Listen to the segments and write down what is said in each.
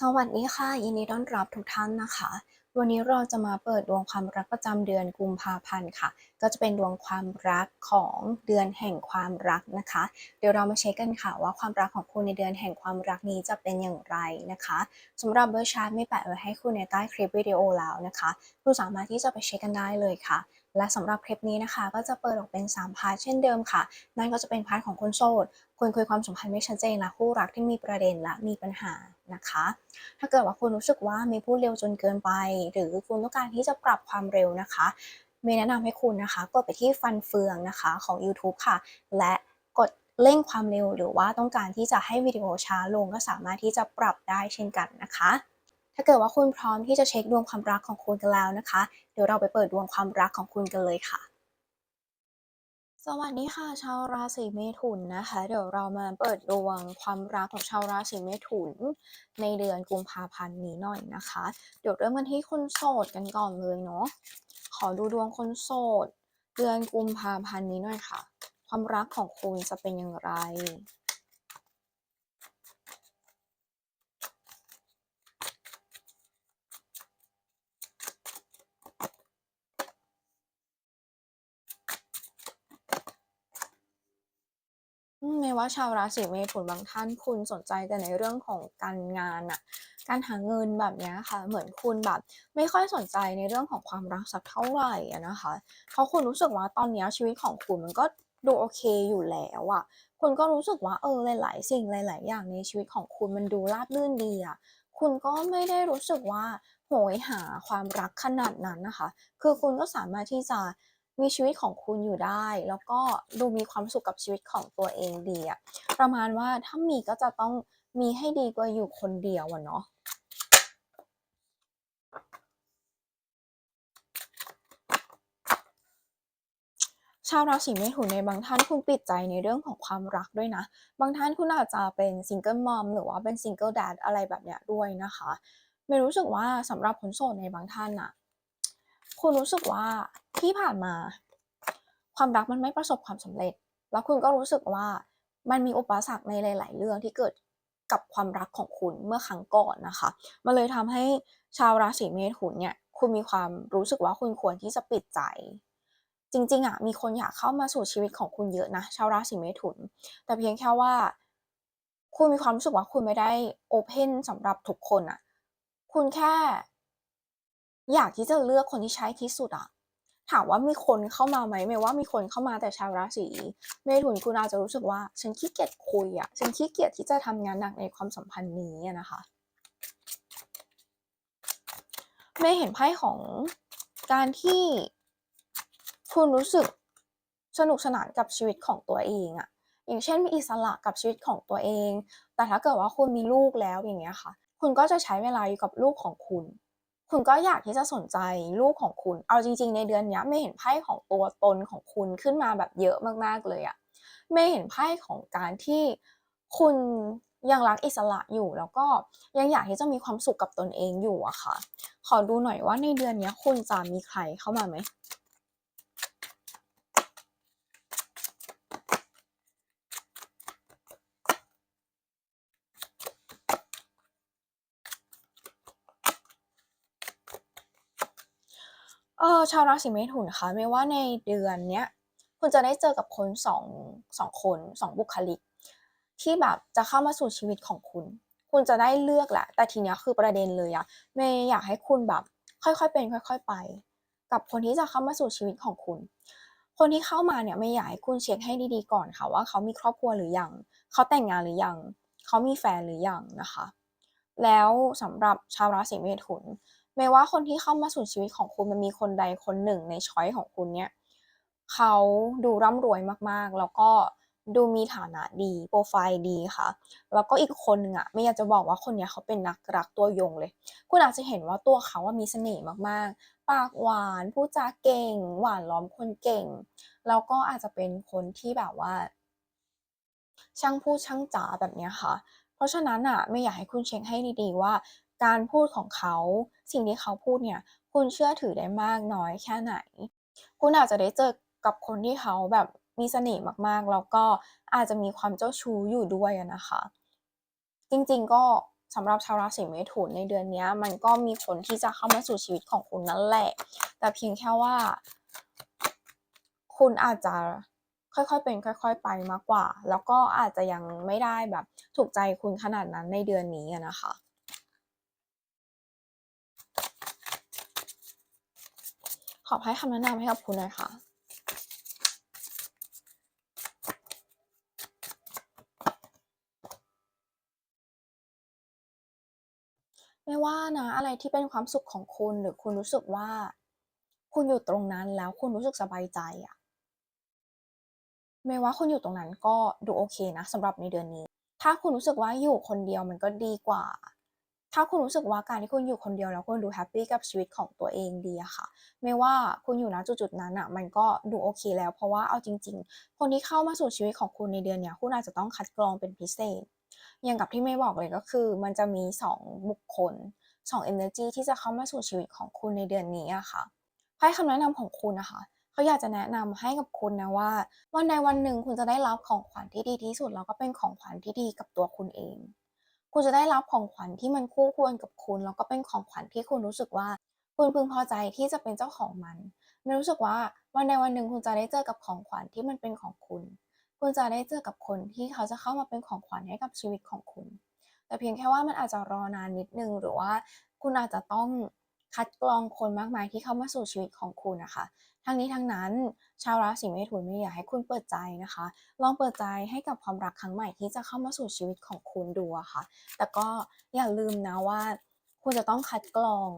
สวัสดีค่ะ ยินดีต้อนรับทุกท่านนะคะ วันนี้เราจะมาเปิดดวงความรักประจำเดือนกุมภาพันธ์ค่ะ ก็จะเป็นดวงความรักของเดือนแห่งความรักนะคะ เดี๋ยวเรามาเช็คกันค่ะว่าความรักของคุณในเดือนแห่งความรักนี้จะเป็นอย่างไรนะคะสำหรับเบอร์ชาร์ตไม่แปะไว้ให้คุณในใต้คลิปวิดีโอแล้วนะคะ คุณสามารถที่จะไปเช็คกันได้เลยค่ะ และสำหรับคลิปนี้นะคะ ก็จะเปิดออกเป็น 3 พาร์ทเช่นเดิมค่ะ นั่นก็จะเป็นพาร์ทของคนโสดคนคุยความสัมพันธ์ไม่ชัดเจนและคู่รักที่มีประเด็นและมีปัญหานะคะ ถ้าเกิดว่าคุณรู้สึกว่ามีพูดเร็วจนเกินไป หรือคุณต้องการที่จะปรับความเร็วนะคะเมย์แนะนำให้คุณนะคะกดไปที่ฟันเฟืองนะคะของ YouTube ค่ะ และกดเร่งความเร็วหรือว่าต้องการที่จะให้วิดีโอช้าลงก็สามารถที่จะปรับได้เช่นกันนะคะ ถ้าเกิดว่าคุณพร้อมที่จะเช็คดวงความรักของคุณกันแล้วนะคะ เดี๋ยวเราไปเปิดดวงความรักของคุณกันเลยค่ะ สวัสดีค่ะ ชาวราศีเมถุนนะคะ เดี๋ยวเรามาเปิดดวงความรักของชาวราศีเมถุน ในเดือนกุมภาพันธ์นี้หน่อยนะคะ เดี๋ยวเริ่มกันที่คนโสดกันก่อนเลยเนาะขอดูดวงคนโสด เดือนกุมภาพันธ์นี้หน่อยค่ะ ความรักของคุณจะเป็นอย่างไร อืมไม่ว่าชาวราศีเมถุนบางท่านคุณสนใจแต่ในเรื่องของการงานน่ะการหาเงินแบบนี้ค่ะ เหมือนคุณแบบ ไม่ค่อยสนใจในเรื่องของความรักสักเท่าไหรอะนะคะ เพราะคุณรู้สึกว่าตอนนี้ชีวิตของคุณมันก็ดูโอเคอยู่แล้วอะคุณก็รู้สึกว่าเออหลาย ๆ สิ่งหลาย ๆ อย่างในชีวิตของคุณมันดูราบรื่นดีอะคุณก็ไม่ได้รู้สึกว่าโหยหาความรักขนาดนั้นนะคะ คือคุณก็สามารถที่จะ มีชีวิตของคุณอยู่ได้ แล้วก็ดูมีความสุขกับชีวิตของตัวเองดีอะประมาณว่าถ้ามีก็จะต้องมีให้ดีกว่าอยู่คนเดียวอะเนาะชาวราศีเมถุนในบางท่านคุณปิดใจในเรื่องของความรักด้วยนะ บางท่านคุณอาจจะเป็นซิงเกิลมอมหรือว่าเป็นซิงเกิลแดดอะไรแบบเนี้ยด้วยนะคะ ไม่รู้สึกว่าสำหรับคนโสดในบางท่านน่ะ คุณรู้สึกว่าที่ผ่านมา ความรักมันไม่ประสบความสำเร็จ แล้วคุณก็รู้สึกว่ามันมีอุปสรรคในหลาย ๆ เรื่องที่เกิดกับความรักของคุณเมื่อครั้งก่อนนะคะมันเลยทำให้ชาวราศีเมถุนเนี่ยคุณมีความรู้สึกว่าคุณควรที่จะปิดใจ จริง ๆอะมีคนอยากเข้ามาสู่ชีวิตของคุณเยอะนะชาวราศีเมถุน แต่เพียงแค่ว่า คุณมีความรู้สึกว่าคุณไม่ได้โอเพนสำหรับทุกคนอะคุณแค่ อยากที่จะเลือกคนที่ใช่ที่สุดอะถามว่ามีคนเข้ามาไหมไม่ว่ามีคนเข้ามาแต่ชาวราศีเมถุนคุณอาจจะรู้สึกว่า ฉันขี้เกียจคุยอะฉันขี้เกียจที่จะทำงานหนักในความสัมพันธ์นี้นะคะไม่เห็นไพ่ของการที่คุณรู้สึกสนุกสนานกับชีวิตของตัวเองอะอย่างเช่นมีอิสระกับชีวิตของตัวเอง แต่ถ้าเกิดว่าคุณมีลูกแล้วอย่างเงี้ยค่ะ คุณก็จะใช้เวลาอยู่กับลูกของคุณ คุณก็อยากที่จะสนใจลูกของคุณ เอาจริง ๆ ในเดือนนี้ไม่เห็นไพ่ของตัวตนของคุณขึ้นมาแบบเยอะมากๆเลยอะไม่เห็นไพ่ของการที่คุณยังรักอิสระอยู่แล้วก็ยังอยากที่จะมีความสุขกับตนเองอยู่อะค่ะ ขอดูหน่อยว่าในเดือนนี้คุณจะมีใครเข้ามาไหม ชาวราศีเมถุนคะไม่ว่าในเดือนเนี้ยคุณจะได้เจอกับคนสองสองคนสองบุคลิก ที่แบบจะเข้ามาสู่ชีวิตของคุณ คุณจะได้เลือกแหละ แต่ทีเนี้ยคือประเด็นเลยอะเมย์อยากให้คุณแบบ ค่อยๆเป็น ค่อย ๆไป กับคนที่จะเข้ามาสู่ชีวิตของคุณ คนที่เข้ามาเนี่ยเมย์อยากให้คุณเช็คให้ดีๆก่อนค่ะว่าเขามีครอบครัวหรือยังเขาแต่งงานหรือยังเขามีแฟนหรือยังนะคะ แล้วสำหรับชาวราศีเมถุน ไม่ว่าคนที่เข้ามาสู่ชีวิตของคุณมันมีคนใดคนหนึ่งในช้อยของคุณเนี่ยเขาดูร่ำรวยมากๆ แล้วก็ดูมีฐานะดีโปรไฟล์ดีค่ะ แล้วก็อีกคนหนึ่งอะไม่อยากจะบอกว่าคนเนี้ยเขาเป็นนักรักตัวยงเลย คุณอาจจะเห็นว่าตัวเขาว่ามีเสน่ห์มากๆ ปากหวานพูดจาเก่ง หวานล้อมคนเก่ง แล้วก็อาจจะเป็นคนที่แบบว่า ช่างพูดช่างจ๋าแบบเนี้ยค่ะ เพราะฉะนั้นอะไม่อยากให้คุณเช็คให้ดีๆว่า การพูดของเขา สิ่งที่เขาพูดเนี่ย คุณเชื่อถือได้มากน้อยแค่ไหน คุณอาจจะได้เจอกับคนที่เขาแบบมีเสน่ห์มากๆ แล้วก็อาจจะมีความเจ้าชู้อยู่ด้วยนะคะ จริงๆก็สำหรับชาวราศีเมถุนในเดือนนี้มันก็มีคนที่จะเข้ามาสู่ชีวิตของคุณนั่นแหละ แต่เพียงแค่ว่า คุณอาจจะค่อยๆเป็น ค่อย ๆ ไปมากกว่า แล้วก็อาจจะยังไม่ได้แบบถูกใจคุณขนาดนั้นในเดือนนี้นะคะ อให้คำแนะนำให้กับคุณหน่อยค่ะไม่ว่านะอะไรที่เป็นความสุขของคุณหรือคุณรู้สึกว่า คุณอยู่ตรงนั้นแล้วคุณรู้สึกสบายใจอะไม่ว่าคุณอยู่ตรงนั้นก็ดูโอเคนะสำหรับในเดือนนี้ ถ้าคุณรู้สึกว่าอยู่คนเดียวมันก็ดีกว่า ถ้าคุณรู้สึกว่าการที่คุณอยู่คนเดียวแล้วคุณดูแฮปปี้กับชีวิตของตัวเองดีอะค่ะ ไม่ว่าคุณอยู่ณจุดๆนั้นน่ะมันก็ดูโอเคแล้ว เพราะว่าเอาจริง ๆ คนที่เข้ามาสู่ชีวิตของคุณในเดือนเนี้ยคุณอาจจะต้องคัดกรองเป็นพิเศษ อย่างกับที่เมย์บอกเลยก็คือ มันจะมี 2 บุคคล2เอเนอร์จีที่จะเข้ามาสู่ชีวิตของคุณในเดือนนี้อะค่ะไพ่คำแนะนำของคุณนะคะเขาอยากจะแนะนำให้กับคุณนะว่า วันใดวันหนึ่งคุณจะได้รับของขวัญที่ดีที่สุดแล้วก็เป็นของขวัญที่ดีกับตัวคุณเอง คุณจะได้รับของขวัญที่มันคู่ควรกับคุณ แล้วก็เป็นของขวัญที่คุณรู้สึกว่า คุณพึงพอใจที่จะเป็นเจ้าของมันมย์รู้สึกว่าวันใดวันหนึ่งคุณจะได้เจอกับของขวัญที่มันเป็นของคุณ คุณจะได้เจอกับคนที่เขาจะเข้ามาเป็นของขวัญให้กับชีวิตของคุณ แต่เพียงแค่ว่ามันอาจจะรอนานนิดนึง หรือว่าคุณอาจจะต้องคัดกรองคนมากมายที่เข้ามาสู่ชีวิตของคุณนะคะ ทั้งนี้ทั้งนั้น ชาวราศีเมถุนเมย์อยากให้คุณเปิดใจนะคะ ลองเปิดใจให้กับความรักครั้งใหม่ที่จะเข้ามาสู่ชีวิตของคุณดูอะค่ะ แต่ก็อย่าลืมนะว่า คุณจะต้องคัดกรอง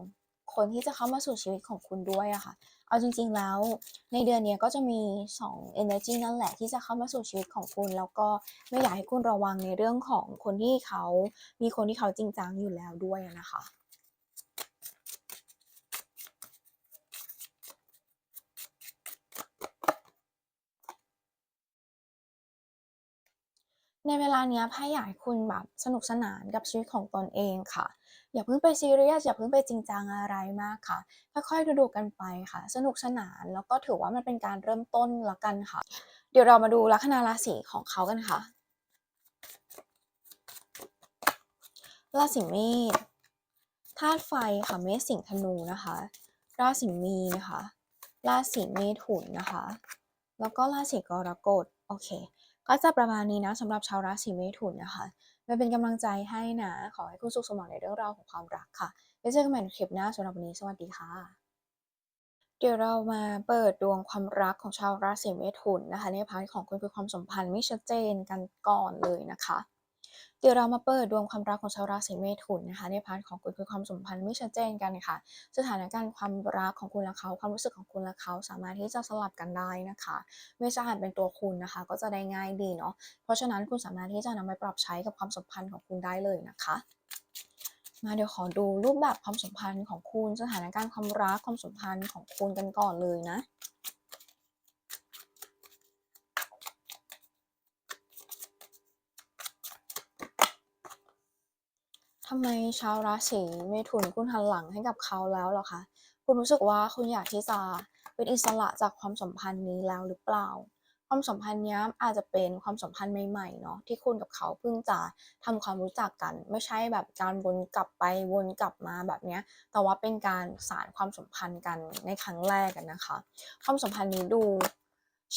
คนที่จะเข้ามาสู่ชีวิตของคุณด้วยอะค่ะ เอาจริง ๆ แล้ว ในเดือนนี้ก็จะมี2เอเนอร์จีนั่นแหละที่จะเข้ามาสู่ชีวิตของคุณ แล้วก็เมย์อยากให้คุณระวังในเรื่องของคนที่เขา มีคนที่เขาจริงจังอยู่แล้วด้วยนะคะ ในเวลาเนี้ยไพ่อยากให้คุณแบบสนุกสนานกับชีวิตของตนเองค่ะ อย่าเพิ่งไปซีเรียสอย่าเพิ่งไปจริงจังอะไรมากค่ะ ค่อยๆดูๆกันไปค่ะ สนุกสนานแล้วก็ถือว่ามันเป็นการเริ่มต้นแล้วกันค่ะ เดี๋ยวเรามาดูลัคนาราศีของเขากันค่ะราศีเมษธาตุไฟค่ะเมษสิงธนูนะคะ ราศีมีนค่ะราศีเมถุนนะคะ แล้วก็ราศีกรกฎโอเค ก็จะประมาณนี้นะสำหรับชาวราศีเมถุนนะคะมาเป็นกำลังใจให้นะ ขอให้คุณสุขสมหวังในเรื่องราวของความรักค่ะไว้เจอกันใหม่ในคลิปหน้าสำหรับวันนี้สวัสดีค่ะ เดี๋ยวเรามาเปิดดวงความรักของชาวราศีเมถุนนะคะ ในพาร์ทของคุณคือความสัมพันธ์ไม่ชัดเจนกันก่อนเลยนะคะ เดี๋ยวเรามาเปิดดวงความรักของชาวราศีเมถุนนะคะในพาร์ทของคุณคือความสัมพันธ์ไม่ชัดเจนกันค่ะ สถานการณ์ความรักของคุณและเขา ความรู้สึกของคุณและเขาสามารถที่จะสลับกันได้นะคะ ไม่จะอ่านเป็นตัวคุณนะคะ ก็จะได้ง่ายดีเนาะเพราะฉะนั้นคุณสามารถที่จะนำไปปรับใช้กับความสัมพันธ์ของคุณได้เลยนะคะมาเดี๋ยวขอดูรูปแบบความสัมพันธ์ของคุณสถานการณ์ความรักความสัมพันธ์ของคุณกันก่อนเลยนะ ทำไมชาวราศีเมถุนคุณหันหลังให้กับเขาแล้วหรอคะคุณรู้สึกว่าคุณอยากที่จะเป็นอิสระจากความสัมพันธ์นี้แล้วหรือเปล่า ความสัมพันธ์นี้อาจจะเป็นความสัมพันธ์ใหม่ๆเนาะที่คุณกับเขาเพิ่งจะทำความรู้จักกัน ไม่ใช่แบบการวนกลับไปวนกลับมาแบบเนี้ยแต่ว่าเป็นการสานความสัมพันธ์กันในครั้งแรกอะนะคะ ความสัมพันธ์นี้ดู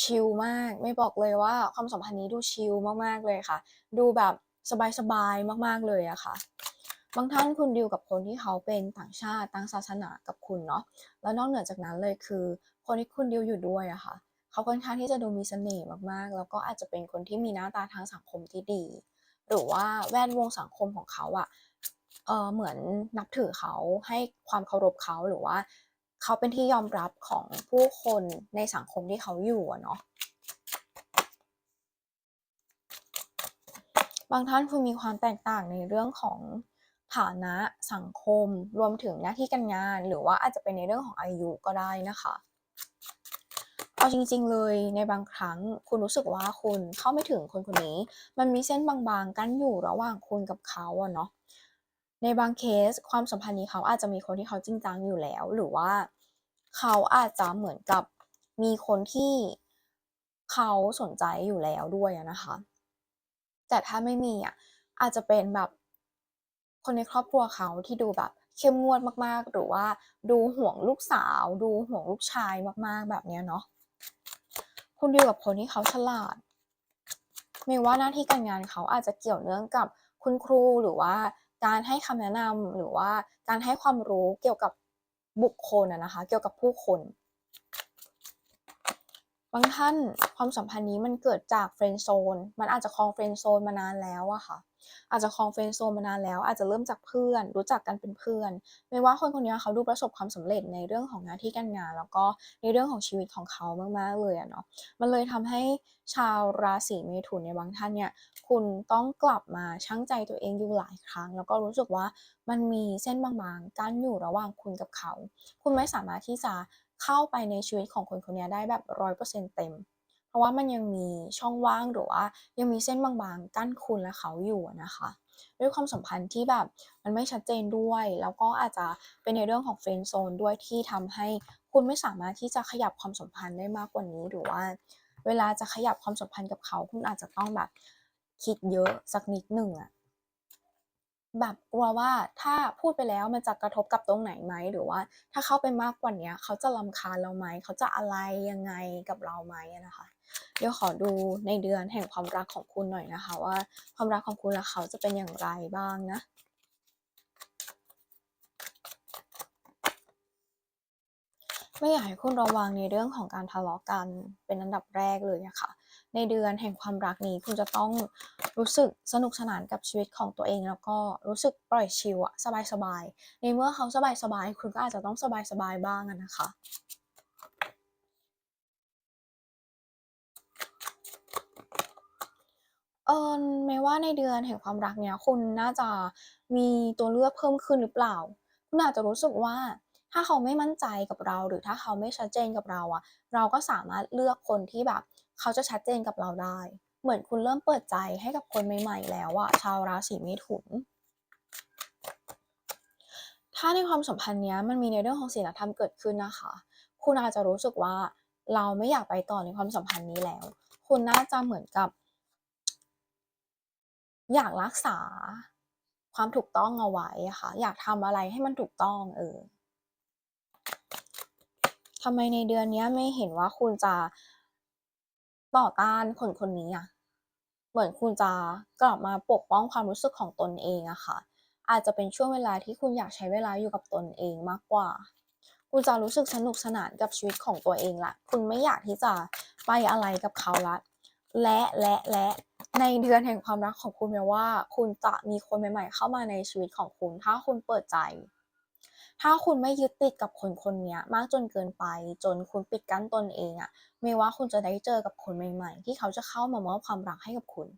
ชิลมากไม่บอกเลยว่าความสัมพันธ์นี้ดูชิลมากๆเลยค่ะ ดูแบบสบายๆมาก ๆเลยอะค่ะ บางท่านคุณดีลกับคนที่เขาเป็นต่างชาติต่างศาสนากับคุณเนาะแล้วนอกเหนือจากนั้นเลยคือ คนที่คุณดีลอยู่ด้วยอะค่ะเขาค่อนข้างที่จะดูมีเสน่ห์มากๆ แล้วก็อาจจะเป็นคนที่มีหน้าตาทางสังคมที่ดี หรือว่าแวดวงสังคมของเขาอะเออเหมือนนับถือเขาให้ความเคารพเขาหรือว่า เขาเป็นที่ยอมรับของผู้คนในสังคมที่เขาอยู่อะเนาะบางท่านคุณมีความแตกต่างในเรื่องของ ฐานะสังคม รวมถึงหน้าที่การงาน หรือว่าอาจจะเป็นในเรื่องของอายุก็ได้นะคะเอาจริงๆเลยในบางครั้งคุณรู้สึกว่าคุณเข้าไม่ถึงคนคนนี้ มันมีเส้นบางๆ กั้นอยู่ระหว่างคุณกับเขาอะเนาะในบางเคสความสัมพันธ์นี้เขาอาจจะมีคนที่เขาจริงจังอยู่แล้ว หรือว่าเขาอาจจะเหมือนกับมีคนที่เขาสนใจอยู่แล้วด้วยนะคะ แต่ถ้าไม่มีอะอาจจะเป็นแบบ คนในครอบครัวเขาที่ดูแบบเข้มงวดมากๆ หรือว่าดูห่วงลูกสาว ดูห่วงลูกชายมากๆ แบบเนี้ยเนาะคุณดีลกับคนที่เขาฉลาดไม่ว่าหน้าที่การงานเขาอาจจะเกี่ยวเนื่องกับคุณครูหรือว่าการให้คำแนะนำหรือว่าการให้ความรู้เกี่ยวกับบุคคลอะนะคะ เกี่ยวกับผู้คนบางท่านความสัมพันธ์นี้มันเกิดจากเฟรนด์โซน มันอาจจะครองเฟรนด์โซนมานานแล้วอะค่ะ อาจจะครองเฟรนโซมานานแล้ว อาจจะเริ่มจากเพื่อน รู้จักกันเป็นเพื่อนไม่ว่าคนคนนี้เขาดูประสบความสำเร็จในเรื่องของหน้าที่การงาน แล้วก็ในเรื่องของชีวิตของเขามากๆเลยอะเนาะมันเลยทำให้ชาวราศีเมถุนในบางท่านเนี่ยคุณต้องกลับมาชั่งใจตัวเองอยู่หลายครั้ง แล้วก็รู้สึกว่ามันมีเส้นบางๆกั้นอยู่ระหว่างคุณกับเขา คุณไม่สามารถที่จะเข้าไปในชีวิตของคนคนนี้ได้แบบร้อยเปอร์เซ็นต์เต็ม เพราะว่ามันยังมีช่องว่างหรือว่ายังมีเส้นบางๆกั้นคุณและเขาอยู่นะคะ ด้วยความสัมพันธ์ที่แบบมันไม่ชัดเจนด้วย แล้วก็อาจจะเป็นในเรื่องของเฟรนด์โซนด้วยที่ทำให้คุณไม่สามารถที่จะขยับความสัมพันธ์ได้มากกว่านี้หรือว่า เวลาจะขยับความสัมพันธ์กับเขา คุณอาจจะต้องแบบคิดเยอะสักนิดหนึ่งอะแบบกลัวว่าถ้าพูดไปแล้วมันจะกระทบกับตรงไหนไหมหรือว่า ถ้าเข้าไปมากกว่านี้เขาจะรำคาญเราไหมเขาจะอะไรยังไงกับเราไหมนะคะ เดี๋ยวขอดูในเดือนแห่งความรักของคุณหน่อยนะคะ ว่าความรักของคุณและเขาจะเป็นอย่างไรบ้างนะไม่อยากให้คุณระวังในเรื่องของการทะเลาะกันเป็นอันดับแรกเลยอะคะในเดือนแห่งความรักนี้คุณจะต้องรู้สึกสนุกสนานกับชีวิตของตัวเองแล้วก็รู้สึกปล่อยชิลอะสบายๆในเมื่อเขาสบายๆคุณก็อาจจะต้องสบายๆบ้างนะคะ เออแม้ว่าในเดือนแห่งความรักเนี้ยคุณน่าจะมีตัวเลือกเพิ่มขึ้นหรือเปล่า คุณอาจจะรู้สึกว่า ถ้าเขาไม่มั่นใจกับเรา หรือถ้าเขาไม่ชัดเจนกับเราอะเราก็สามารถเลือกคนที่แบบ เขาจะชัดเจนกับเราได้ เหมือนคุณเริ่มเปิดใจให้กับคนใหม่ๆ แล้วอะชาวราศีเมถุนถ้าในความสัมพันธ์เนี้ยมันมีในเรื่องของศีลธรรมเกิดขึ้นนะคะ คุณอาจจะรู้สึกว่าเราไม่อยากไปต่อในความสัมพันธ์นี้แล้ว คุณน่าจะเหมือนกับ อยากรักษาความถูกต้องเอาไว้ค่ะ อยากทำอะไรให้มันถูกต้องเออทำไมในเดือนนี้ไม่เห็นว่าคุณจะต่อต้านคนคนนี้อะเหมือนคุณจะกลับมาปกป้องความรู้สึกของตนเองอะค่ะ อาจจะเป็นช่วงเวลาที่คุณอยากใช้เวลาอยู่กับตนเองมากกว่า คุณจะรู้สึกสนุกสนานกับชีวิตของตัวเองล้วคุณไม่อยากที่จะไปอะไรกับเขาล้ว และและและในเดือนแห่งความรักของคุณแม้ว่า คุณจะมีคนใหม่ ๆ เข้ามาในชีวิตของคุณ ถ้าคุณเปิดใจ ถ้าคุณไม่ยึดติดกับคนคนนี้มากจนเกินไป จนคุณปิดกั้นตนเองอะไม่ว่าคุณจะได้เจอกับคนใหม่ ๆ ที่เขาจะเข้ามามอบความรักให้กับคุณ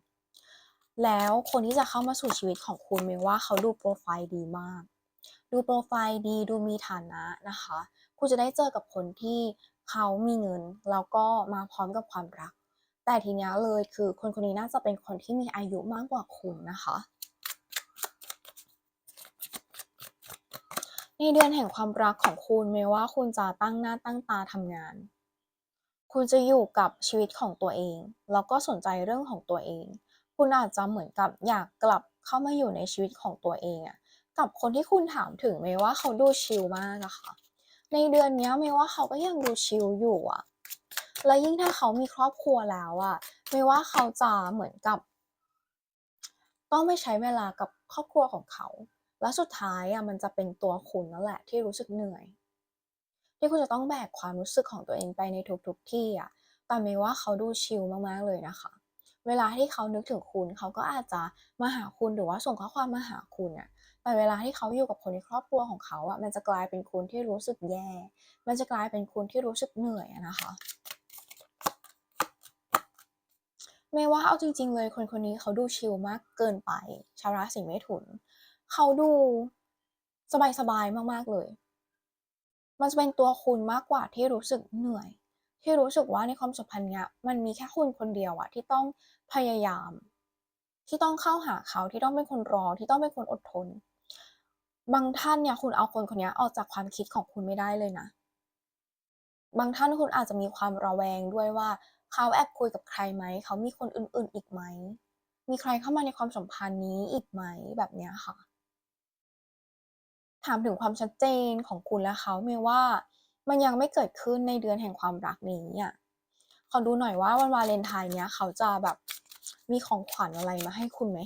แล้วคนที่จะเข้ามาสู่ชีวิตของคุณไม่ว่าเขาดูโพรไฟล์ดีมาก ดูโพรไฟล์ดีดูมีฐานะนะคะ คุณจะได้เจอกับคนที่เขามีเงินแล้วก็มาพร้อมกับความรัก แต่ทีนี้เลยคือคนคนนี้น่าจะเป็นคนที่มีอายุมากกว่าคุณนะคะในเดือนแห่งความรักของคุณไม่ว่าคุณจะตั้งหน้าตั้งตาทำงาน คุณจะอยู่กับชีวิตของตัวเอง แล้วก็สนใจเรื่องของตัวเอง คุณอาจจะเหมือนกับอยากกลับเข้ามาอยู่ในชีวิตของตัวเองอะกับคนที่คุณถามถึงไม่ว่าเขาดูชิลมากอะค่ะในเดือนนี้ไม่ว่าเขาก็ยังดูชิลอยู่อะ และยิ่งถ้าเขามีครอบครัวแล้วอะไม่ว่าเขาจะเหมือนกับ ต้องไปใช้เวลากับครอบครัวของเขา แล้วสุดท้ายอะมันจะเป็นตัวคุณนั่นแหละที่รู้สึกเหนื่อย ที่คุณจะต้องแบกความรู้สึกของตัวเองไปในทุกๆที่อะแต่ไม่ว่าเขาดูชิลมากๆเลยนะคะ เวลาที่เขานึกถึงคุณ เขาก็อาจจะมาหาคุณหรือว่าส่งข้อความมาหาคุณน่ะแต่เวลาที่เขาอยู่กับคนในครอบครัวของเขาอะมันจะกลายเป็นคุณที่รู้สึกแย่ มันจะกลายเป็นคุณที่รู้สึกเหนื่อยอะนะคะ ไม่ว่าเอาจริง ๆ เลยคนคนนี้เขาดูชิลมากเกินไป ชาวราศีเมถุน เขาดูสบายๆมากๆเลย มันจะเป็นตัวคุณมากกว่าที่รู้สึกเหนื่อย ที่รู้สึกว่าในความสัมพันธ์เนี้ยมันมีแค่คุณคนเดียวอะที่ต้องพยายาม ที่ต้องเข้าหาเขาที่ต้องเป็นคนรอที่ต้องเป็นคนอดทน บางท่านเนี่ยคุณเอาคนคนนี้ออกจากความคิดของคุณไม่ได้เลยนะบางท่านคุณอาจจะมีความระแวงด้วยว่า เขาแอบคุยกับใครไหม เขามีคนอื่นๆอีกไหม มีใครเข้ามาในความสัมพันธ์นี้อีกไหมแบบเนี้ยค่ะ ถามถึงความชัดเจนของคุณและเขาเมว่ามันยังไม่เกิดขึ้นในเดือนแห่งความรักนี้อะขอดูหน่อยว่าวันวาเลนไทน์เนี้ย เขาจะแบบมีของขวัญอะไรมาให้คุณไหม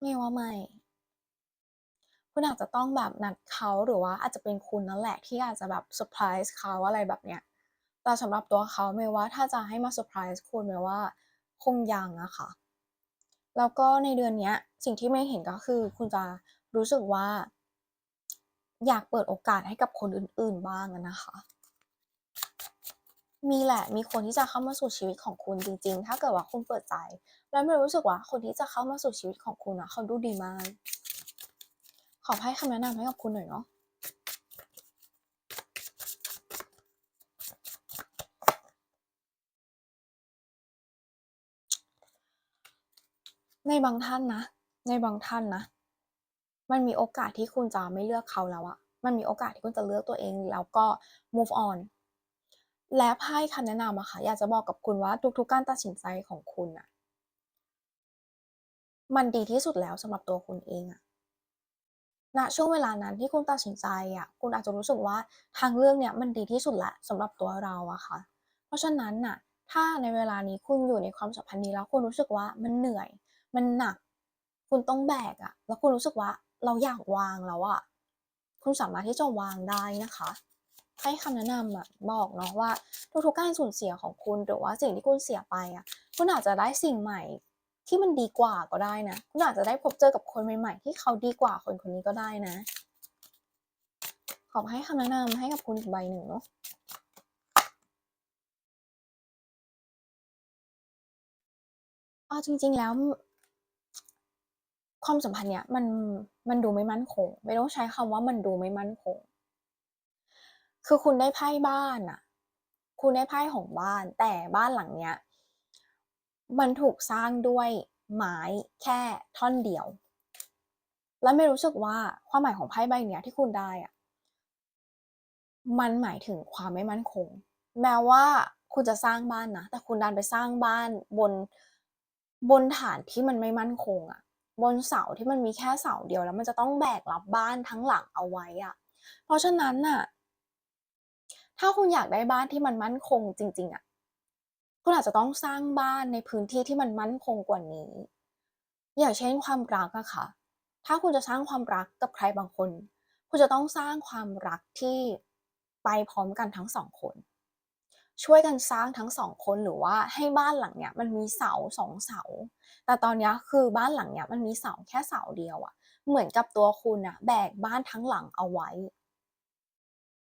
ไม่ว่าไม่ คุณอาจจะต้องแบบนัดเขาหรือว่าอาจจะเป็นคุณนั่นแหละที่อาจจะแบบเซอร์ไพรส์เขาอะไรแบบเนี้ยแต่สำหรับตัวเขาไม่ว่าถ้าจะให้มาเซอร์ไพรส์คุณไม่ว่าคงยังอะค่ะ แล้วก็ในเดือนเนี้ยสิ่งที่ไม่เห็นก็คือคุณจะรู้สึกว่า อยากเปิดโอกาสให้กับคนอื่น ๆบ้างนะคะ มีแหละมีคนที่จะเข้ามาสู่ชีวิตของคุณจริง ๆ ถ้าเกิดว่าคุณเปิดใจ แล้วไม่รู้สึกว่าคนที่จะเข้ามาสู่ชีวิตของคุณอะเขาดูดีมาก ขอให้คำแนะนำให้กับคุณหน่อยเนาะในบางท่านนะ ในบางท่านนะ มันมีโอกาสที่คุณจะไม่เลือกเขาแล้วอะมันมีโอกาสที่คุณจะเลือกตัวเองแล้วก็ move on และไพ่คำแนะนำอะค่ะ อยากจะบอกกับคุณว่าทุกๆการตัดสินใจของคุณอะมันดีที่สุดแล้วสำหรับตัวคุณเองอะ ณช่วงเวลานั้นที่คุณตัดสินใจอะคุณอาจจะรู้สึกว่าทางเลือกเนี่ยมันดีที่สุดล้วสำหรับตัวเราอะค่ะ เพราะฉะนั้นน่ะถ้าในเวลานี้คุณอยู่ในความสัมพันธ์นี้แล้วคุณรู้สึกว่ามันเหนื่อย มันหนัก คุณต้องแบกอะแล้วคุณรู้สึกว่าเราอยากวางแล้วอะคุณสามารถที่จะวางได้นะคะให้คำแนะนำอะบอกเนาะว่าทุกๆการสูญเสียของคุณหรือว่าสิ่งที่คุณเสียไปอะคุณอาจจะได้สิ่งใหม่ ที่มันดีกว่าก็ได้นะ คุณอาจจะได้พบเจอกับคนใหม่ ๆ ที่เขาดีกว่าคนคนนี้ก็ได้นะ ขอให้คำแนะนำให้กับคุณอีกใบหนึ่งเนาะเอาจริง ๆ แล้วความสัมพันธ์เนี้ยมันมันดูไม่มั่นคง ไม่ต้องใช้คำว่ามันดูไม่มั่นคง คือคุณได้ไพ่บ้านน่ะคุณได้ไพ่ของบ้าน แต่บ้านหลังเนี้ย มันถูกสร้างด้วยไม้แค่ท่อนเดียว แล้วไม่รู้สึกว่าความหมายของไพ่ใบเนี้ยที่คุณได้อะมันหมายถึงความไม่มั่นคง แม้ว่าคุณจะสร้างบ้านนะ แต่คุณดันไปสร้างบ้านบนบนฐานที่มันไม่มั่นคงอะบนเสาที่มันมีแค่เสาเดียวแล้วมันจะต้องแบกรับบ้านทั้งหลังเอาไว้อะเพราะฉะนั้นน่ะ ถ้าคุณอยากได้บ้านที่มันมั่นคงจริง ๆอะ คุณอาจจะต้องสร้างบ้านในพื้นที่ที่มันมั่นคงกว่านี้ อย่างเช่นความรักอะค่ะ ถ้าคุณจะสร้างความรักกับใครบางคน คุณจะต้องสร้างความรักที่ไปพร้อมกันทั้ง2คน ช่วยกันสร้างทั้ง2คนหรือว่าให้บ้านหลังเนี้ยมันมีเสา2เสา แต่ตอนนี้คือบ้านหลังเนี้ยมันมีเสาแค่เสาเดียวอะเหมือนกับตัวคุณน่ะแบกบ้านทั้งหลังเอาไว้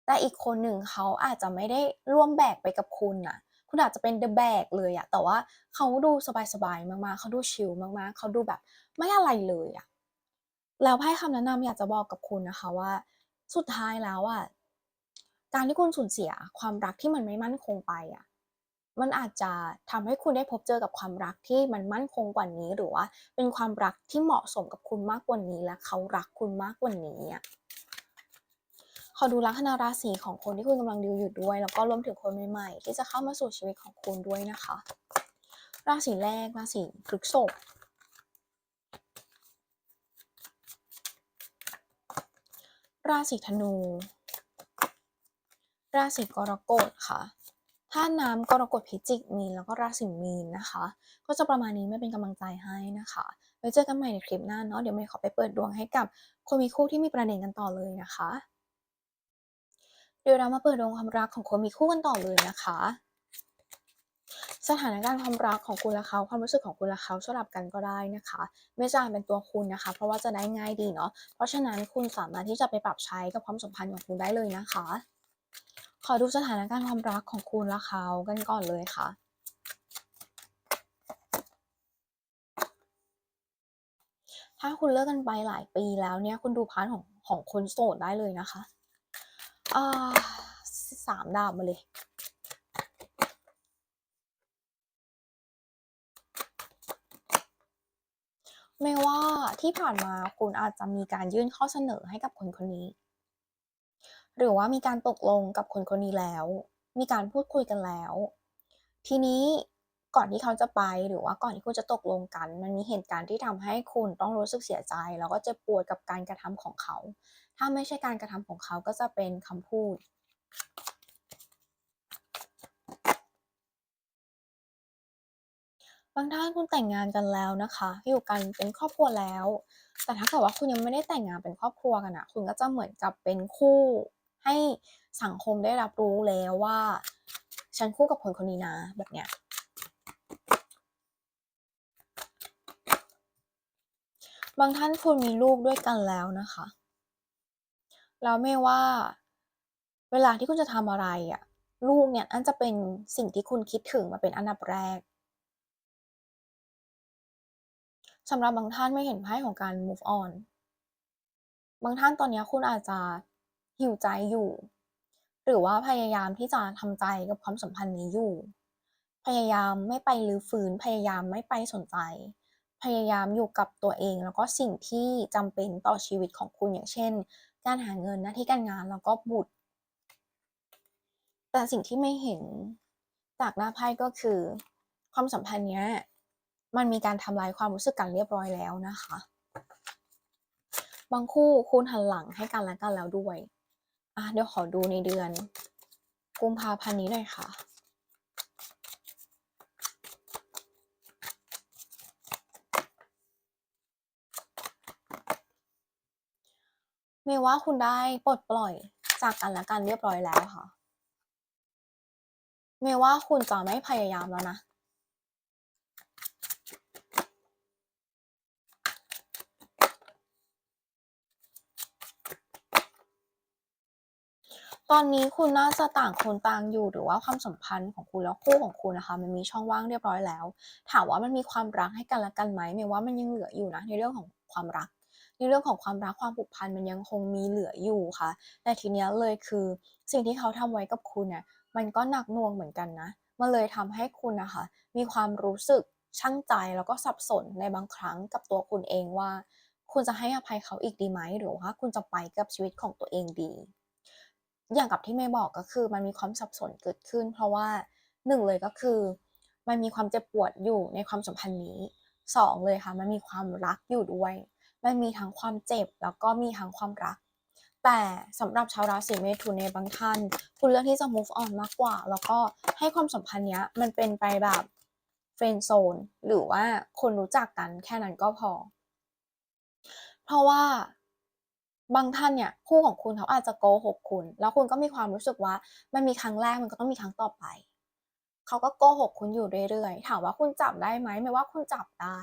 แต่อีกคนหนึ่งเขาอาจจะไม่ได้ร่วมแบกไปกับคุณน่ะ คุณอาจจะเป็น the bag เลยอะแต่ว่าเขาดูสบายๆมากๆเขาดูชิลมากๆเขาดูแบบไม่อะไรเลยอะแล้วไพ่คำแนะนำอยากจะบอกกับคุณนะคะว่า สุดท้ายแล้วอะการที่คุณสูญเสียความรักที่มันไม่มั่นคงไปอะมันอาจจะทำให้คุณได้พบเจอกับความรักที่มันมั่นคงกว่านี้ หรือว่าเป็นความรักที่เหมาะสมกับคุณมากกว่านี้และเขารักคุณมากกว่านี้ อะขอดูลัคนาราศีของคนที่คุณกำลังดีลอยู่ด้วย แล้วก็รวมถึงคนใหม่ๆ ที่จะเข้ามาสู่ชีวิตของคุณด้วยนะคะ ราศีแรกราศีพฤษภราศีธนู ราศีกรกฎค่ะธาตุน้ำกรกฎพิจิกมีนแล้วก็ราศีมีนนะคะ ก็จะประมาณนี้เมย์เป็นกำลังใจให้นะคะไว้เจอกันใหม่ในคลิปหน้าเนาะเดี๋ยวเมย์ขอไปเปิดดวงให้กับคนมีคู่ที่มีประเด็นกันต่อเลยนะคะ เดี๋ยวเรามาเปิดดวงความรักของคนมีคู่กันต่อเลยนะคะ สถานการณ์ความรักของคุณและเขาความรู้สึกของคุณและเขาสลับกันก็ได้นะคะ ไม่จำเป็นเป็นตัวคุณนะคะ เพราะว่าจะได้ง่ายดีเนาะเพราะฉะนั้นคุณสามารถที่จะไปปรับใช้กับความสัมพันธ์ของคุณได้เลยนะคะ ขอดูสถานการณ์ความรักของคุณและเขากันก่อนเลยค่ะถ้าคุณเลิกกันไปหลายปีแล้วเนี่ยคุณดูพาร์ตของของคนโสดได้เลยนะคะ สามดาบมาเลยเมย์ว่าที่ผ่านมาคุณอาจจะมีการยื่นข้อเสนอให้กับคนคนนี้ หรือว่ามีการตกลงกับคนคนนี้แล้ว มีการพูดคุยกันแล้ว ทีนี้ก่อนที่เขาจะไปหรือว่าก่อนที่คุณจะตกลงกัน มันมีเหตุการณ์ที่ทำให้คุณต้องรู้สึกเสียใจ แล้วก็เจ็บปวดกับการกระทำของเขา ถ้าไม่ใช่การกระทำของเขาก็จะเป็นคำพูด บางท่านคุณแต่งงานกันแล้วนะคะ อยู่กันเป็นครอบครัวแล้ว แต่ถ้าเกิดว่าคุณยังไม่ได้แต่งงานเป็นครอบครัวกันน่ะคุณก็จะเหมือนกับเป็นคู่ ให้สังคมได้รับรู้แล้วว่า ฉันคู่กับคนคนนี้นะแบบเนี้ยบางท่านคุณมีลูกด้วยกันแล้วนะคะ แล้วไม่ว่า เวลาที่คุณจะทำอะไรอะลูกเนี่ยน่าจะเป็นสิ่งที่คุณคิดถึงมาเป็นอันดับแรกสำหรับบางท่านไม่เห็นไพ่ของการ move on บางท่านตอนนี้คุณอาจจะ heal ใจอยู่ หรือว่าพยายามที่จะทำใจกับความสัมพันธ์นี้อยู่ พยายามไม่ไปรื้อฟื้น พยายามไม่ไปสนใจ พยายามอยู่กับตัวเอง แล้วก็สิ่งที่จำเป็นต่อชีวิตของคุณอย่างเช่น การหาเงินหน้าที่การงานแล้วก็บุตร แต่สิ่งที่ไม่เห็นจากหน้าไพ่ก็คือ ความสัมพันธ์เนี้ยมันมีการทำลายความรู้สึกกันเรียบร้อยแล้วนะคะ บางคู่คุณหันหลังให้กันและกันแล้วด้วย อะเดี๋ยวขอดูในเดือน กุมภาพันธ์นี้หน่อยค่ะ มย์ว่าคุณได้ปลดปล่อยจากกันและกันเรียบร้อยแล้วค่ะเมย์ว่าคุณจะไม่พยายามแล้วนะ ตอนนี้คุณน่าจะต่างคนต่างอยู่หรือว่าความสัมพันธ์ของคุณและคู่ของคุณนะคะ มันมีช่องว่างเรียบร้อยแล้ว ถามว่ามันมีความรักให้กันและกันไหมเมย์ว่ามันยังเหลืออยู่นะในเรื่องของความรัก ในเรื่องของความรักความผูกพันมันยังคงมีเหลืออยู่ค่ะ แต่ทีเนี้ยเลยคือสิ่งที่เขาทำไว้กับคุณเนี่ยมันก็หนักหน่วงเหมือนกันนะมันเลยทำให้คุณนะคะมีความรู้สึกชั่งใจแล้วก็สับสนในบางครั้งกับตัวคุณเองว่า คุณจะให้อภัยเขาอีกดีไหมหรือว่าคุณจะไปกับชีวิตของตัวเองดี อย่างกับที่เมย์บอกก็คือมันมีความสับสนเกิดขึ้น เพราะว่า1เลยก็คือ มันมีความเจ็บปวดอยู่ในความสัมพันธ์นี้2เลยค่ะมันมีความรักอยู่ด้วย มันมีทั้งความเจ็บแล้วก็มีทั้งความรัก แต่สำหรับชาวราศีเมถุนในบางท่าน คุณเลือกที่จะ move on มากกว่า แล้วก็ให้ความสัมพันธ์เนี้ยมันเป็นไปแบบ friend zone หรือว่าคนรู้จักกันแค่นั้นก็พอ เพราะว่าบางท่านเนี่ยคู่ของคุณเขาอาจจะโกหกคุณ แล้วคุณก็มีความรู้สึกว่ามันมีครั้งแรกมันก็ต้องมีครั้งต่อไปเขาก็โกหกคุณอยู่เรื่อยๆถามว่าคุณจับได้ไหมเมย์ว่าคุณจับได้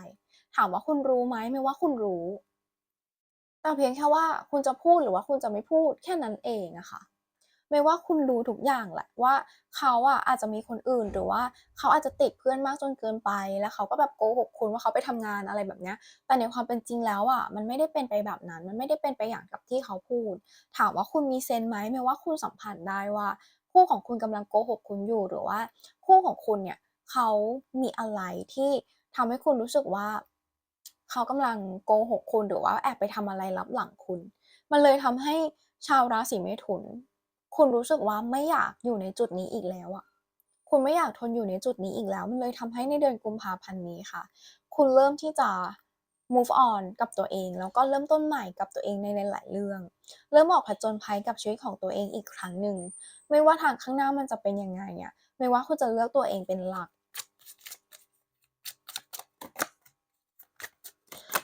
ถามว่าคุณรู้ไหมเมย์ว่าคุณรู้ แต่เพียงแค่ว่าคุณจะพูดหรือว่าคุณจะไม่พูดแค่นั้นเองอะค่ะเมย์ว่าคุณรู้ทุกอย่างแหละว่าเขาอะอาจจะมีคนอื่นหรือว่าเขาอาจจะติดเพื่อนมากจนเกินไป แล้วเขาก็แบบโกหกคุณว่าเขาไปทำงานอะไรแบบเนี้ย แต่ในความเป็นจริงแล้วอะมันไม่ได้เป็นไปแบบนั้น มันไม่ได้เป็นไปอย่างกับที่เขาพูด ถามว่าคุณมีเซนไหมเมย์ว่าคุณสัมผัสได้ว่า คู่ของคุณกำลังโกหกคุณอยู่หรือว่า คู่ของคุณเนี่ยเขามีอะไรที่ทำให้คุณรู้สึกว่า เขากำลังโกหกคุณหรือว่าแอบไปทำอะไรลับหลังคุณ มันเลยทำให้ชาวราศีเมถุน คุณรู้สึกว่าไม่อยากอยู่ในจุดนี้อีกแล้วอะคุณไม่อยากทนอยู่ในจุดนี้อีกแล้ว มันเลยทำให้ในเดือนกุมภาพันธ์นี้ค่ะ คุณเริ่มที่จะ move on กับตัวเองแล้วก็เริ่มต้นใหม่กับตัวเองในหลาย ๆ เรื่อง เริ่มออกผจญภัยกับชีวิตของตัวเองอีกครั้งหนึ่ง ไม่ว่าทางข้างหน้ามันจะเป็นยังไงอะเมย์ว่าคุณจะเลือกตัวเองเป็นหลัก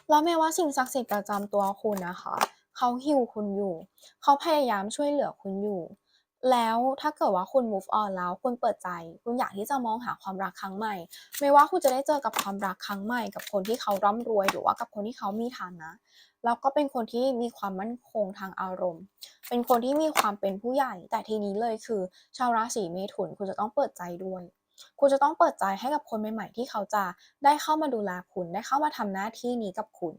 แล้วเมย์ว่าสิ่งศักดิ์สิทธิ์ประจำตัวคุณนะคะ เขา heal คุณอยู่ เขาพยายามช่วยเหลือคุณอยู่ แล้วถ้าเกิดว่าคุณ move on แล้วคุณเปิดใจ คุณอยากที่จะมองหาความรักครั้งใหม่เมย์ว่าคุณจะได้เจอกับความรักครั้งใหม่ กับคนที่เขาร่ำรวย หรือว่ากับคนที่เขามีฐานะแล้วก็เป็นคนที่มีความมั่นคงทางอารมณ์ เป็นคนที่มีความเป็นผู้ใหญ่ แต่ทีนี้เลยคือ ชาวราศีเมถุนคุณจะต้องเปิดใจด้วย คุณจะต้องเปิดใจให้กับคนใหม่ๆ ที่เขาจะได้เข้ามาดูแลคุณได้เข้ามาทำหน้าที่นี้กับคุณ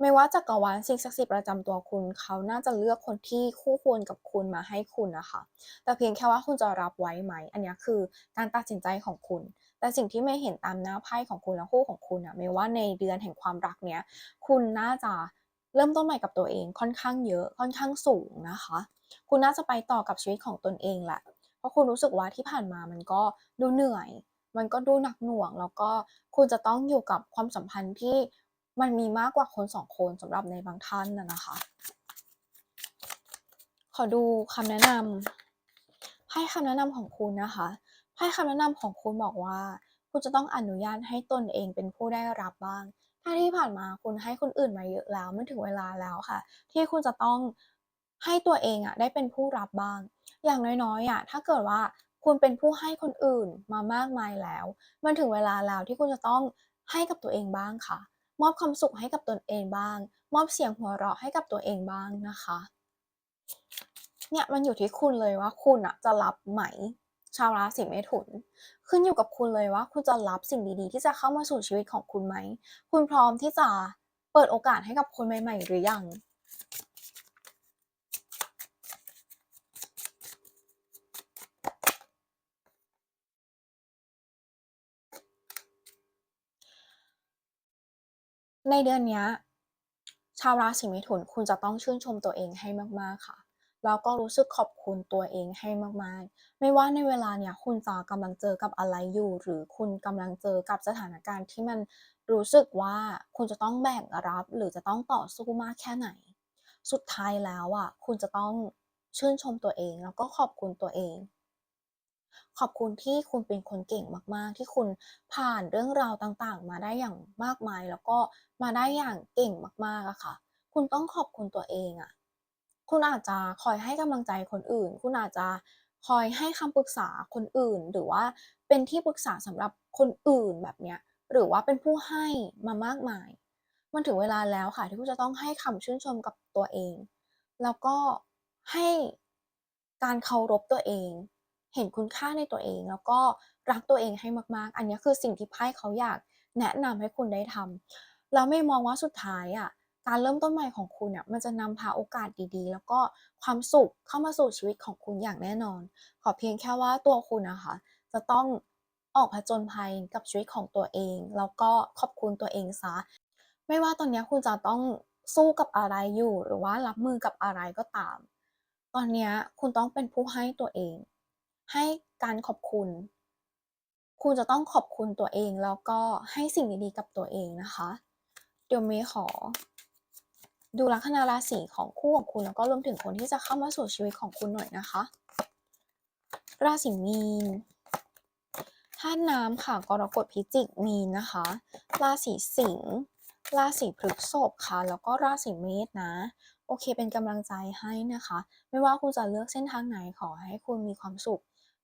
เมย์ว่าจักรวาลสิ่งศักดิ์สิทธิ์ประจำตัวคุณ เขาน่าจะเลือกคนที่คู่ควรกับคุณมาให้คุณนะคะ แต่เพียงแค่ว่าคุณจะรับไว้ไหม อันนี้คือการตัดสินใจของคุณ แต่สิ่งที่เมย์เห็นตามหน้าไพ่ของคุณและคู่ของคุณน่ะเมย์ว่าในเดือนแห่งความรักเนี้ยคุณน่าจะเริ่มต้นใหม่กับตัวเองค่อนข้างเยอะค่อนข้างสูงนะคะ คุณน่าจะไปต่อกับชีวิตของตนเองแหละ เพราะคุณรู้สึกว่าที่ผ่านมามันก็ดูเหนื่อย มันก็ดูหนักหน่วง แล้วก็คุณจะต้องอยู่กับความสัมพันธ์ที่มันมีมากกว่าคนสองคนสำหรับในบางท่านนะนะคะ ขอดูคำแนะนำไพ่คำแนะนำของคุณนะคะไพ่คำแนะนำของคุณบอกว่า คุณจะต้องอนุญาตให้ตนเองเป็นผู้ได้รับบ้าง ถ้าที่ผ่านมาคุณให้คนอื่นมาเยอะแล้วมันถึงเวลาแล้วค่ะ ที่คุณจะต้องให้ตัวเองอะได้เป็นผู้รับบ้าง อย่างน้อยๆอะถ้าเกิดว่าคุณเป็นผู้ให้คนอื่นมามากมายแล้ว มันถึงเวลาแล้วที่คุณจะต้องให้กับตัวเองบ้างค่ะ มอบความสุขให้กับตนเองบ้าง มอบเสียงหัวเราะให้กับตัวเองบ้างนะคะ เนี่ยมันอยู่ที่คุณเลยว่าคุณอะจะรับไหม ชาวราศีเมถุน ขึ้นอยู่กับคุณเลยว่า คุณจะรับสิ่งดีๆ ที่จะเข้ามาสู่ชีวิตของคุณไหม คุณพร้อมที่จะเปิดโอกาสให้กับคนใหม่ ๆ หรือยัง ในเดือนนี้ชาวราศีเมถุนคุณจะต้องชื่นชมตัวเองให้มาก ๆ ค่ะ แล้วก็รู้สึกขอบคุณตัวเองให้มาก ๆ ไม่ว่าในเวลาเนี้ยคุณจะกำลังเจอกับอะไรอยู่ หรือคุณกำลังเจอกับสถานการณ์ที่มันรู้สึกว่าคุณจะต้องแบกรับ หรือจะต้องต่อสู้มากแค่ไหน สุดท้ายแล้วอะคุณจะต้องชื่นชมตัวเองแล้วก็ขอบคุณตัวเอง ขอบคุณที่คุณเป็นคนเก่งมาก ๆ ที่คุณผ่านเรื่องราวต่างๆ มาได้อย่างมากมาย แล้วก็มาได้อย่างเก่งมากๆอะค่ะ คุณต้องขอบคุณตัวเองอะคุณอาจจะคอยให้กำลังใจคนอื่น คุณอาจจะคอยให้คำปรึกษาคนอื่น หรือว่าเป็นที่ปรึกษาสำหรับคนอื่นแบบเนี้ย หรือว่าเป็นผู้ให้มามากมาย มันถึงเวลาแล้วค่ะ ที่คุณจะต้องให้คำชื่นชมกับตัวเอง แล้วก็ให้การเคารพตัวเอง เห็นคุณค่าในตัวเอง แล้วก็รักตัวเองให้มากๆ อันนี้คือสิ่งที่ไพ่เขาอยากแนะนำให้คุณได้ทำแล้วเมย์มองว่าสุดท้ายอะการเริ่มต้นใหม่ของคุณน่ะมันจะนำพาโอกาสดีๆ แล้วก็ความสุขเข้ามาสู่ชีวิตของคุณอย่างแน่นอน ขอเพียงแค่ว่าตัวคุณนะค่ะจะต้องออกผจญภัยกับชีวิตของตัวเอง แล้วก็ขอบคุณตัวเองเสียไม่ว่าตอนนี้คุณจะต้องสู้กับอะไรอยู่ หรือว่ารับมือกับอะไรก็ตาม ตอนนี้คุณต้องเป็นผู้ให้ตัวเอง ให้การขอบคุณ คุณจะต้องขอบคุณตัวเอง แล้วก็ให้สิ่งดีๆกับตัวเองนะคะ เดี๋ยวเมย์ขอ ดูลัคนาราศีของคู่ของคุณแล้วก็รวมถึงคนที่จะเข้ามาสู่ชีวิตของคุณหน่อยนะคะ ราศีมีนธาตุน้ำค่ะกรกฎพิจิกมีนนะคะ ราศีสิงห์ราศีพฤษภค่ะ แล้วก็ราศีเมษนะ โอเคเป็นกำลังใจให้นะคะ ไม่ว่าคุณจะเลือกเส้นทางไหนขอให้คุณมีความสุข